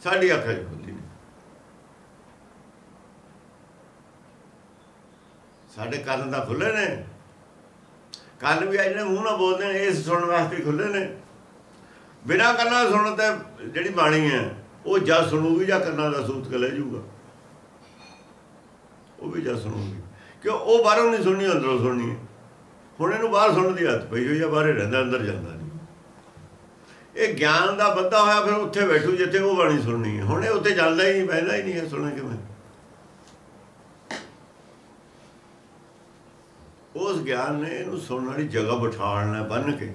ਸਾਡੀ ਅੱਖਾਂ 'ਚ ਖੁੱਲਦੀ ਨਹੀਂ। ਸਾਡੇ ਕੰਨ ਤਾਂ ਖੁੱਲੇ ਨੇ। ਕੰਨ ਵੀ ਜਿਹੜੇ ਮੂੰਹ ਨਾਲ ਬੋਲਦੇ ਨੇ ਇਸ ਸੁਣਨ ਵਾਸਤੇ ਖੁੱਲੇ ਨੇ। ਬਿਨਾਂ ਕੰਨਾਂ ਸੁਣਨ ਤੇ ਜਿਹੜੀ ਬਾਣੀ ਹੈ, ਉਹ ਜਾਂ ਸੁਣੂਗੀ ਜਾਂ ਕੰਨਾਂ ਦਾ ਸੂਤ ਲੈ ਜਾਊਗਾ। ਉਹ ਵੀ ਜਾਂ ਸੁਣੂਗੀ। ਕਿਉਂ? ਉਹ ਬਾਹਰੋਂ ਨਹੀਂ ਸੁਣਨੀ, ਅੰਦਰੋਂ ਸੁਣਨੀ ਹੈ। ਹੁਣ ਇਹਨੂੰ ਬਾਹਰ ਸੁਣਨ ਦੀ ਹੱਥ ਪਈ ਹੋਈ ਆ, ਬਾਹਰੇ ਰਹਿੰਦਾ, ਅੰਦਰ ਜਾਂਦਾ। ਇਹ ਗਿਆਨ ਦਾ ਬੰਦਾ ਹੋਇਆ, ਫਿਰ ਉੱਥੇ ਬੈਠੂ ਜਿੱਥੇ ਉਹ ਬਾਣੀ ਸੁਣਨੀ ਹੈ। ਹੁਣ ਇਹ ਉੱਥੇ ਜਾਂਦਾ ਹੀ ਨਹੀਂ ਬੈਠਦਾ ਹੀ ਨਹੀਂ ਹੈ, ਸੁਣਨ ਕਿਵੇਂ? ਉਸ ਗਿਆਨ ਨੇ ਇਹਨੂੰ ਸੁਣਨ ਵਾਲੀ ਜਗ੍ਹਾ ਬਿਠਾੜਨਾ ਬੰਨ ਕੇ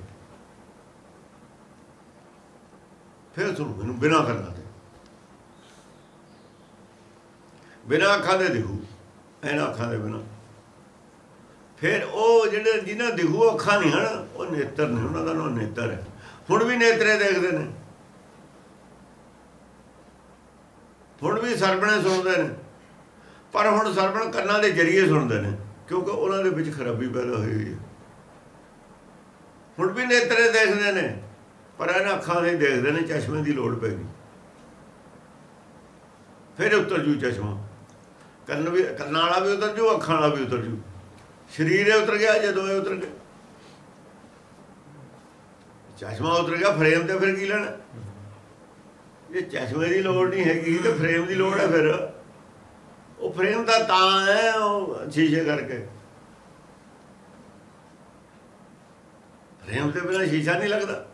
ਫਿਰ ਸੁਣ, ਇਹਨੂੰ ਬਿਨਾ ਕਰਨਾ ਤੇ ਬਿਨਾ ਅੱਖਾਂ ਦੇ ਦਿਖੂ, ਇਹਨਾਂ ਅੱਖਾਂ ਦੇ ਬਿਨਾ। ਫਿਰ ਉਹ ਜਿਹੜੇ ਜਿਨ੍ਹਾਂ ਦਿਖੂ ਅੱਖਾਂ ਨਹੀਂ ਹਨ, ਉਹ ਨੇਤਰ ਨੇ, ਉਹਨਾਂ ਦਾ ਨਾਮ ਨੇਤਰ ਹੈ। ਹੁਣ ਵੀ ਨੇਤਰੇ ਦੇਖਦੇ ਨੇ। ਹੁਣ ਵੀ ਸਰਬਣੇ ਸੁਣਦੇ ਨੇ। ਪਰ ਹੁਣ ਸਰਬਣ ਕੰਨਾਂ ਦੇ ਜ਼ਰੀਏ ਸੁਣਦੇ ਨੇ, ਕਿਉਂਕਿ ਉਹਨਾਂ ਦੇ ਵਿੱਚ ਖਰਾਬੀ ਪੈਦਾ ਹੋਈ ਹੋਈ ਹੈ। ਹੁਣ ਵੀ ਨੇਤਰੇ ਦੇਖਦੇ ਨੇ, ਪਰ ਇਹਨਾਂ ਅੱਖਾਂ ਦੇ ਦੇਖਦੇ ਨੇ, ਚਸ਼ਮੇ ਦੀ ਲੋੜ ਪੈ ਗਈ। ਫਿਰ ਉਤਰ ਜੂ ਚਸ਼ਮਾ। ਕੰਨ ਵੀ, ਕੰਨਾਂ ਵਾਲਾ ਵੀ ਉਤਰ ਜੂ, ਅੱਖਾਂ ਵਾਲਾ ਵੀ ਉਤਰ ਜੂ। ਸਰੀਰ ਉਤਰ ਗਿਆ, ਜਦੋਂ ਇਹ ਉਤਰ ਗਿਆ। ਚਸ਼ਮਾ ਉਤਰ ਗਿਆ ਫਰੇਮ ਤੇ ਫਿਰ ਕੀ ਲੈਣਾ? ਇਹ ਚਸ਼ਮੇ ਦੀ ਲੋੜ ਨਹੀਂ ਹੈਗੀ, ਤੇ ਫਰੇਮ ਦੀ ਲੋੜ ਹੈ ਫਿਰ। ਉਹ ਫਰੇਮ ਦਾ ਤਾਂ ਹੈ, ਉਹ ਸ਼ੀਸ਼ੇ ਕਰਕੇ। ਫਰੇਮ ਤੇ ਬਿਨਾ ਸ਼ੀਸ਼ਾ ਨਹੀਂ ਲੱਗਦਾ।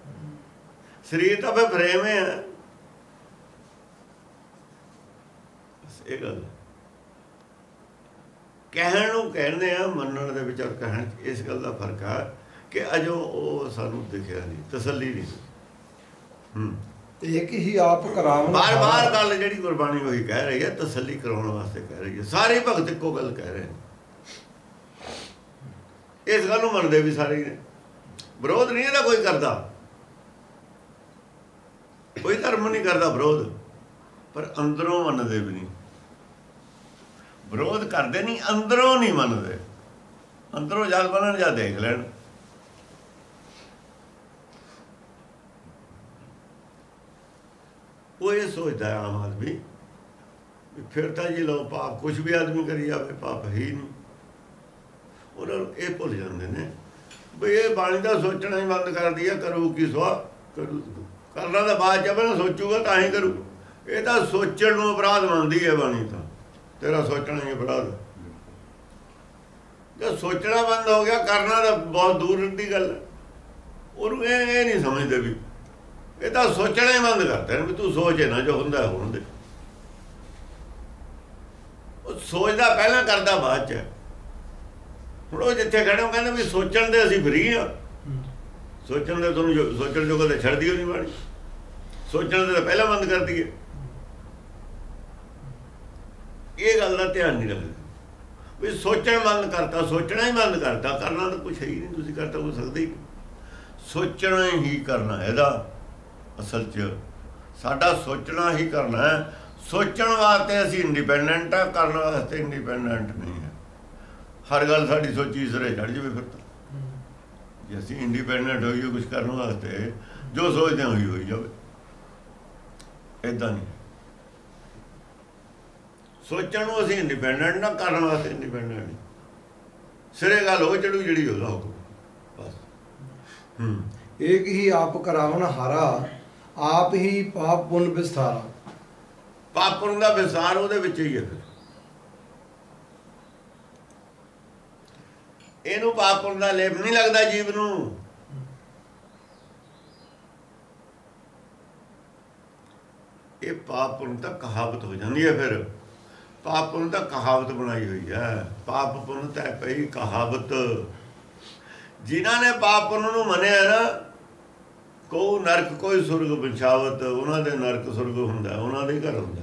ਸਰੀਰ ਤਾਂ ਫਿਰ ਫਰੇਮ ਹੈ ਇਹ ਗੱਲ ਕਹਿਣ ਨੂੰ ਕਹਿੰਦੇ ਆ, ਮੰਨਣ ਦੇ ਵਿਚਾਰ ਔਰ ਕਹਿਣ ਇਸ ਗੱਲ ਦਾ ਫ਼ਰਕ ਆ। ਕਿ ਅਜੋ ਉਹ ਸਾਨੂੰ ਦਿਖਿਆ ਨਹੀਂ ਤਸੱਲੀ ਨਹੀਂ ਹੂੰ। ਇੱਕ ਹੀ ਆਪ ਕਰਾਵਨ ਬਾਰ ਬਾਰ ਗੱਲ ਜਿਹੜੀ ਗੁਰਬਾਣੀ ਉਹੀ ਕਹਿ ਰਹੀ ਹੈ ਤਸੱਲੀ ਕਰਾਉਣ ਵਾਸਤੇ ਕਹਿ ਰਹੀ ਹੈ। ਸਾਰੇ ਭਗਤ ਇੱਕੋ ਗੱਲ ਕਹਿ ਰਹੇ ਨੇ। ਇਸ ਗੱਲ ਨੂੰ ਮੰਨਦੇ ਵੀ ਸਾਰੇ ਨੇ। ਵਿਰੋਧ ਨਹੀਂ ਇਹਦਾ ਕੋਈ ਕਰਦਾ। ਕੋਈ ਧਰਮ ਨਹੀਂ ਕਰਦਾ ਵਿਰੋਧ। ਪਰ ਅੰਦਰੋਂ ਮੰਨਦੇ ਵੀ ਨਹੀਂ। ਵਿਰੋਧ ਕਰਦੇ ਨਹੀਂ ਅੰਦਰੋਂ ਨਹੀਂ ਮੰਨਦੇ। ਅੰਦਰੋਂ ਜਦ ਬਣਨ ਜਾਂ ਦੇਖ ਲੈਣ। ਉਹ ਇਹ ਸੋਚਦਾ ਆਮ ਆਦਮੀ ਫਿਰ ਤਾਂ ਜੀ ਲੋ ਪਾਪ ਕੁਝ ਵੀ ਆਦਮੀ ਕਰੀ ਜਾਵੇ, ਪਾਪ ਹੀ ਨਹੀਂ। ਉਹਨਾਂ ਨੂੰ ਇਹ ਭੁੱਲ ਜਾਂਦੇ ਨੇ ਵੀ ਇਹ ਬਾਣੀ ਦਾ ਸੋਚਣਾ ਹੀ ਬੰਦ ਕਰ ਦਿਆ ਕਰੂ ਕੀ ਸਵਾ, ਕਰੂ ਕਰਨਾ ਤਾਂ ਬਾਅਦ ਚ ਪਹਿਲਾਂ ਸੋਚੂਗਾ ਤਾਂ ਹੀ ਕਰੂ। ਇਹ ਤਾਂ ਸੋਚਣ ਨੂੰ ਅਪਰਾਧ ਮੰਨਦੀ ਹੈ ਬਾਣੀ ਤਾਂ। ਤੇਰਾ ਸੋਚਣਾ ਹੀ ਅਪਰਾਧ। ਜੇ ਸੋਚਣਾ ਬੰਦ ਹੋ ਗਿਆ, ਕਰਨਾ ਤਾਂ ਬਹੁਤ ਦੂਰ ਦੀ ਗੱਲ ਉਹਨੂੰ ਇਹ ਇਹ ਨਹੀਂ ਸਮਝਦੇ ਵੀ ਇਹ ਤਾਂ ਸੋਚਣਾ ਹੀ ਬੰਦ ਕਰਦਾ ਵੀ ਤੂੰ ਸੋਚੇ ਨਾ ਜੋ ਹੁੰਦਾ ਹੋਣ ਦੇ। ਉਹ ਸੋਚਦਾ ਪਹਿਲਾਂ ਕਰਦਾ ਬਾਅਦ ਚ। ਹੁਣ ਉਹ ਜਿੱਥੇ ਖੜੇ ਉਹ ਕਹਿੰਦੇ ਵੀ ਸੋਚਣ ਦੇ ਅਸੀਂ ਫਰੀ ਆ। ਸੋਚਣ ਦੇ ਤੁਹਾਨੂੰ ਜੋ- ਸੋਚਣ ਜੋਗਾ ਤਾਂ ਛੱਡ ਦਿਓ ਨਹੀਂ ਬਾਣੀ। ਸੋਚਣ ਦੇ ਤਾਂ ਪਹਿਲਾਂ ਬੰਦ ਕਰ ਦਈਏ ਇਹ ਗੱਲ ਦਾ ਧਿਆਨ ਨਹੀਂ ਰੱਖਦੇ। ਵੀ ਸੋਚਣ ਬੰਦ ਕਰਤਾ, ਸੋਚਣਾ ਹੀ ਬੰਦ ਕਰਤਾ, ਕਰਨਾ ਤਾਂ ਕੁਛ ਹੈ ਹੀ ਨਹੀਂ, ਤੁਸੀਂ ਕਰਤਾ ਹੋ ਸਕਦੇ ਹੀ ਨਹੀਂ। ਸੋਚਣਾ ਹੀ ਕਰਨਾ ਇਹਦਾ। ਅਸਲ 'ਚ। ਸਾਡਾ ਸੋਚਣਾ ਹੀ ਕਰਨਾ ਹੈ। ਸੋਚਣ ਵਾਸਤੇ ਅਸੀਂ ਇੰਡੀਪੈਂਡੈਂਟ ਆ ਕਰਨ ਵਾਸਤੇ ਇੰਡੀਪੈਂਡੈਂਟ ਨਹੀਂ ਹੈ। ਹਰ ਗੱਲ ਸਾਡੀ ਸੋਚੀ ਸਰੇ ਚੜ ਜਾਵੇ ਫਿਰ ਜੇ ਅਸੀਂ ਇੰਡੀਪੈਂਡੈਂਟ ਹੋਈਏ ਕੁਝ ਕਰਨ ਵਾਸਤੇ, ਜੋ ਸੋਚਦੇ ਹਾਂ ਹੋਈ ਜਾਵੇ। ਇਦਾਂ ਨਹੀਂ। ਸੋਚਣ ਨੂੰ ਅਸੀਂ ਇੰਡੀਪੈਂਡੈਂਟ ਨਾ, ਕਰਨ ਵਾਸਤੇ ਇੰਡੀਪੈਂਡੈਂਟ ਸਿਰੇ ਗੱਲ ਹੋ ਚੜੂ ਜਿਹੜੀ ਉਹਦਾ ਹੁਕਮ। ਬਸ। ਹੂੰ। ਇੱਕ ਹੀ ਆਪ ਕਰਾਵਨ ਹਾਰਾ ਆਪ ਹੀ ਪਾਪ ਪੁੰਨ ਵਿਸਥਾਰਾ। ਪਾਪਨ ਦਾ ਵਿਸਾਰ ਉਹਦੇ ਵਿੱਚ ਹੀ ਹੈ। ਫਿਰ ਇਹਨੂੰ ਪਾਪਨ ਦਾ ਲੇਪ ਨਹੀਂ ਲੱਗਦਾ ਜੀਵ ਨੂੰ। ਇਹ ਪਾਪਨ ਤਾਂ ਕਹਾਵਤ ਹੋ ਜਾਂਦੀ ਹੈ ਫਿਰ। ਪਾਪਨ ਤਾਂ ਕਹਾਵਤ ਬਣਾਈ ਹੋਈ ਹੈ। ਪਾਪ ਪੁੰਨ ਤਾਂ ਪਈ ਕਹਾਵਤ। ਜਿਨ੍ਹਾਂ ਨੇ ਪਾਪ ਪਾਪਨ ਨੂੰ ਮੰਨਿਆ ਨਾ ਕੋ ਨਰਕ, ਕੋਈ ਸੁਰਗ ਪਛਾਵਤ, ਉਹਨਾਂ ਦੇ ਨਰਕ ਸੁਰਗ ਹੁੰਦਾ, ਉਹਨਾਂ ਦੇ ਘਰ ਹੁੰਦਾ।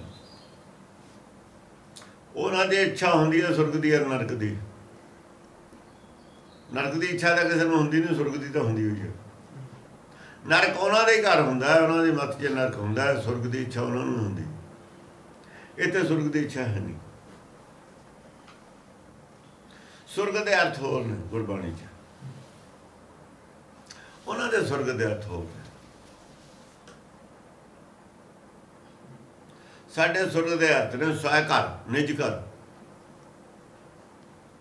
ਉਹਨਾਂ ਦੀ ਇੱਛਾ ਹੁੰਦੀ ਹੈ ਸੁਰਗ ਦੀ ਔਰ ਨਰਕ ਦੀ। ਨਰਕ ਦੀ ਇੱਛਾ ਤਾਂ ਕਿਸੇ ਨੂੰ ਹੁੰਦੀ ਨਹੀਂ, ਸੁਰਗ ਦੀ ਤਾਂ ਹੁੰਦੀ ਹੋਈ ਹੈ। ਨਰਕ ਉਹਨਾਂ ਦੇ ਘਰ ਹੁੰਦਾ ਹੈ ਉਹਨਾਂ ਦੇ ਮੱਤ 'ਚ ਨਰਕ ਹੁੰਦਾ ਹੈ ਸੁਰਗ ਦੀ ਇੱਛਾ ਉਹਨਾਂ ਨੂੰ ਹੁੰਦੀ। ਇੱਥੇ ਸੁਰਗ ਦੀ ਇੱਛਾ ਹੈ ਨਹੀਂ। ਸੁਰਗ ਦੇ ਅਰਥ ਹੋਰ ਨੇ ਗੁਰਬਾਣੀ 'ਚ। ਉਹਨਾਂ ਦੇ ਸੁਰਗ ਦੇ ਅਰਥ ਹੋ ਗਏ ਸਾਡੇ ਸੁਰਗ ਦੇ ਅਰਥ ਨੇ ਸਵੈ ਘਰ, ਨਿਜ ਘਰ।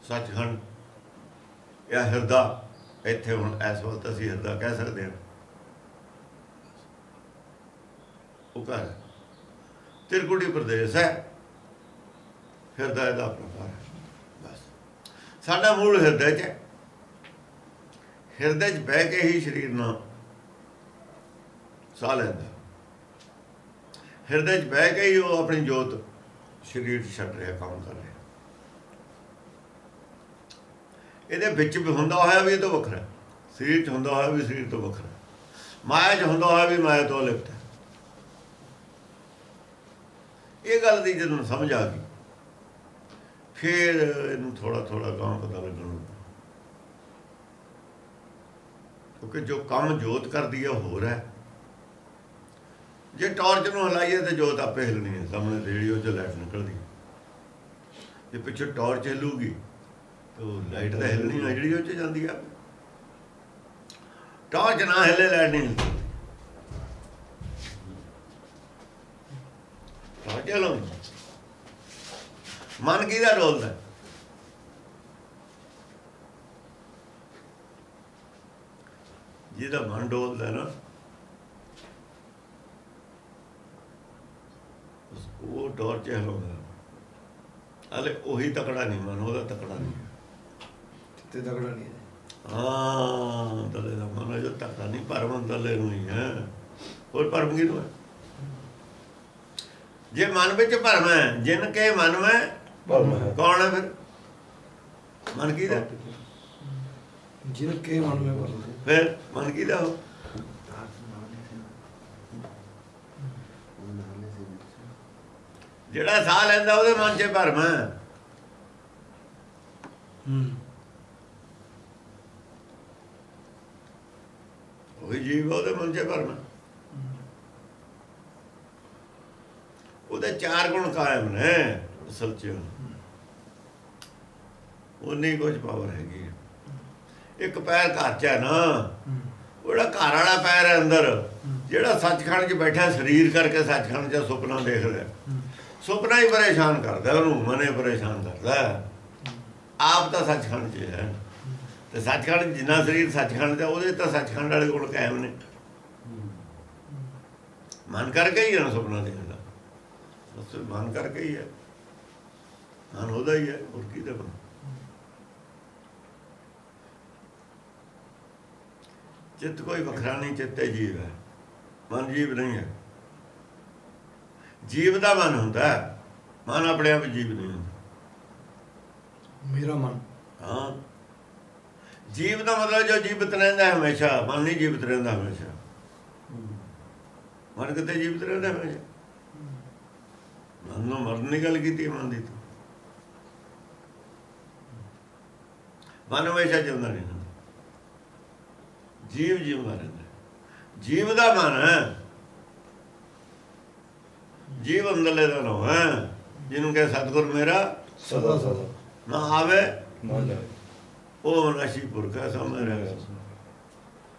ਸੱਚਖੰਡ, ਇਹ ਹਿਰਦਾ, ਇੱਥੇ ਹੁਣ ਇਸ ਵਕਤ ਅਸੀਂ ਹਿਰਦਾ ਕਹਿ ਸਕਦੇ ਹਾਂ। ਉਹ ਘਰ ਹੈ। ਤਿਰਕੁਟੀ ਪ੍ਰਦੇਸ਼ ਹੈ। ਹਿਰਦਾ ਇਹਦਾ ਆਪਣਾ ਹੈ। ਬਸ। ਸਾਡਾ ਮੂਲ ਹਿਰਦੇ 'ਚ ਹੈ। ਹਿਰਦੇ 'ਚ ਬਹਿ ਕੇ ਹੀ ਸਰੀਰ ਨਾਲ ਸਾਹ ਲੈਂਦਾ। ਹਿਰਦੇ 'ਚ ਬਹਿ ਕੇ ਹੀ ਉਹ ਆਪਣੀ ਜੋਤ ਸਰੀਰ 'ਚ ਛੱਡ ਰਿਹਾ, ਕੰਮ ਕਰ ਰਿਹਾ। ਇਹਦੇ ਵਿੱਚ ਵੀ ਹੁੰਦਾ ਹੋਇਆ ਵੀ ਇਹ ਤੋਂ ਵੱਖਰਾ ਸਰੀਰ 'ਚ ਹੁੰਦਾ ਹੋਇਆ ਵੀ ਸਰੀਰ ਤੋਂ ਵੱਖਰਾ ਮਾਇਆ 'ਚ ਹੁੰਦਾ ਹੋਇਆ ਵੀ ਮਾਇਆ ਤੋਂ ਲਿਪਤ ਹੈ। ਇਹ ਗੱਲ ਦੀ ਜਦੋਂ ਸਮਝ ਆ ਗਈ, ਫਿਰ ਇਹਨੂੰ ਥੋੜਾ ਥੋੜਾ ਗਾਂ ਪਤਾ ਲੱਗਣ ਲੱਗਾ। ਕਿਉਂਕਿ ਜੋ ਕੰਮ ਜੋਤ ਕਰਦੀ ਹੈ ਹੋਰ ਹੈ। ਜੇ ਟਾਰਚ ਨੂੰ ਹਲਾਈਏ ਤੇ ਜੋਤ ਆਪੇ ਹਿਲਣੀ ਹੈ। ਸਾਹਮਣੇ ਤੇ ਜਿਹੜੀ ਚ ਲਾਈਟ ਨਿਕਲਦੀ। ਜੇ ਪਿੱਛੇ ਟਾਰਚ ਹਿਲੂਗੀ, ਤਾਂ ਲਾਈਟ ਤਾਂ ਹਿਲਣੀ ਹੈ ਜਿਹੜੀ ਉਹ ਚ ਜਾਂਦੀ ਆ। ਟਾਰਚ ਨਾ ਹਿਲੇ ਲਾਈਟ ਨਹੀਂ ਹਿਲਦੀ। ਟਾਰਚ ਹਿਲਾਉਂਦੀ। ਮਨ ਕਿਹਦਾ ਡੋਲਦਾ? ਜਿਹਦਾ ਮਨ ਡੋਲਦਾ ਨਾ ਉਹ ਡੋਰ ਚ ਹਿਲਾਉਂਦਾ ਹਲੇ ਉਹੀ ਤਕੜਾ ਨਹੀਂ ਮਨ ਉਹਦਾ ਤਕੜਾ ਨਹੀਂ ਤੇ ਤਗੜਾ ਨਹੀਂ ਹੈ। ਦਲੇ ਦਾ ਮਨ ਜੋ ਤਕੜਾ ਨਹੀਂ ਪਰਮ ਦਲੇ ਨੂੰ ਹੀ ਹੈ। ਹੋਰ ਪਰਮ ਕਿਹਨੂੰ ਹੈ? ਜੇ ਮਨ ਵਿੱਚ ਭਰਮ ਹੈ ਜਿਨ ਕੇ ਮਨ ਮੈਂ ਭਰਮ ਹੈ। ਕੌਣ ਹੈ ਫਿਰ? ਮਨ ਕਿਹਦਾ ਜਿਨ ਕੇ ਮਨ ਮੇ ਭਰਮ ਫਿਰ ਮਨ ਕਿਹਦਾ ਹੋ ਜਿਹੜਾ ਸਾਹ ਲੈਂਦਾ ਉਹਦੇ ਮਨ 'ਚ ਭਰਮ। ਹੈ। ਉਹੀ ਜੀਵ ਉਹਦੇ ਮਨ 'ਚ ਭਰਮ। ਉਹਦੇ ਚਾਰ ਗੁਣ ਕਾਇਮ ਨੇ ਅਸਲ 'ਚ। ਉਨੀ ਕੁਝ ਪਾਵਰ ਹੈਗੀ ਹੈ। ਇੱਕ ਪੈਰ ਘਰ 'ਚ ਹੈ ਨਾ। ਉਹਦਾ ਘਰ ਵਾਲਾ ਪੈਰ ਹੈ ਅੰਦਰ। ਜਿਹੜਾ ਸੱਚਖੰਡ 'ਚ ਬੈਠਾ ਸਰੀਰ ਕਰਕੇ ਸੱਚਖੰਡ 'ਚ ਸੁਪਨਾ ਦੇਖ ਰਿਹਾ। ਸੁਪਨਾ ਹੀ ਪਰੇਸ਼ਾਨ ਕਰਦਾ ਉਹਨੂੰ ਮਨੇ ਪਰੇਸ਼ਾਨ ਕਰਦਾ। ਆਪ ਤਾਂ ਸੱਚਖੰਡ 'ਚ ਹੈ। ਤੇ ਸੱਚਖੰਡ ਜਿੰਨਾ ਸਰੀਰ ਸੱਚਖੰਡ ਦਾ ਉਹਦੇ ਤਾਂ ਸੱਚਖੰਡ ਵਾਲੇ ਗੁਣ ਕਾਇਮ ਨੇ। ਮਨ ਕਰਕੇ ਹੀ ਨਾ ਸੁਪਨਾ ਦੇਖਦਾ ਬਸ ਮਨ ਕਰਕੇ ਹੀ ਹੈ। ਮਨ ਉਹਦਾ ਹੀ ਹੈ ਹੋਰ ਕੀ ਦਾ ਚਿੱਤ ਕੋਈ ਵੱਖਰਾ ਨਹੀਂ ਚਿੱਤੇ ਜੀਵ ਹੈ। ਮਨ ਜੀਵ ਨਹੀਂ ਹੈ। ਜੀਵ ਦਾ ਮਨ ਹੁੰਦਾ ਹੈ। ਮਨ ਆਪਣੇ ਆਪ ਜੀਵ ਨਹੀਂ ਹੁੰਦਾ। ਮੇਰਾ ਮਨ। ਹਾਂ। ਜੀਵ ਦਾ ਮਤਲਬ ਜੋ ਜੀਵਤ ਰਹਿੰਦਾ ਹੈ ਹਮੇਸ਼ਾ ਮਨ ਨਹੀਂ ਜੀਵਤ ਰਹਿੰਦਾ ਹਮੇਸ਼ਾ। ਮਨ ਕਿਤੇ ਜੀਵਤ ਰਹਿੰਦਾ ਹਮੇਸ਼ਾ? ਮਨ ਨੂੰ ਮਰਨ ਦੀ ਗੱਲ ਕੀਤੀ ਮਨ ਦੀ ਤਾਂ। ਮਨ ਹਮੇਸ਼ਾ ਜਿਉਂਦਾ ਨਹੀਂ ਰਹਿੰਦਾ। ਜੀਵ ਜਿਉਂਦਾ ਰਹਿੰਦਾ ਜੀਵ ਦਾ ਮਨ। ਹੈ ਜੀਵ ਅੰਦਰਲੇ ਦਾ ਨਾਮ ਹੈ। ਜਿਹਨੂੰ ਕਹੇ ਸਤਿਗੁਰ ਮੇਰਾ ਸਦਾ ਸਦਾ। ਨਾ ਆਵੇ ਨਾ ਜਾਏ ਉਹ ਨਸ਼ੀ ਪੁਰਖਾ ਸਮਝ ਰਿਹਾ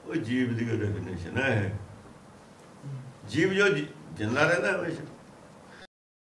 ਉਹ ਜੀਵ ਦੀ ਡੈਫੀਨੇਸ਼ਨ ਹੈ। ਜੀਵ ਜੋ ਜਿ- ਜਿੰਦਾ ਰਹਿੰਦਾ ਹਮੇਸ਼ਾ।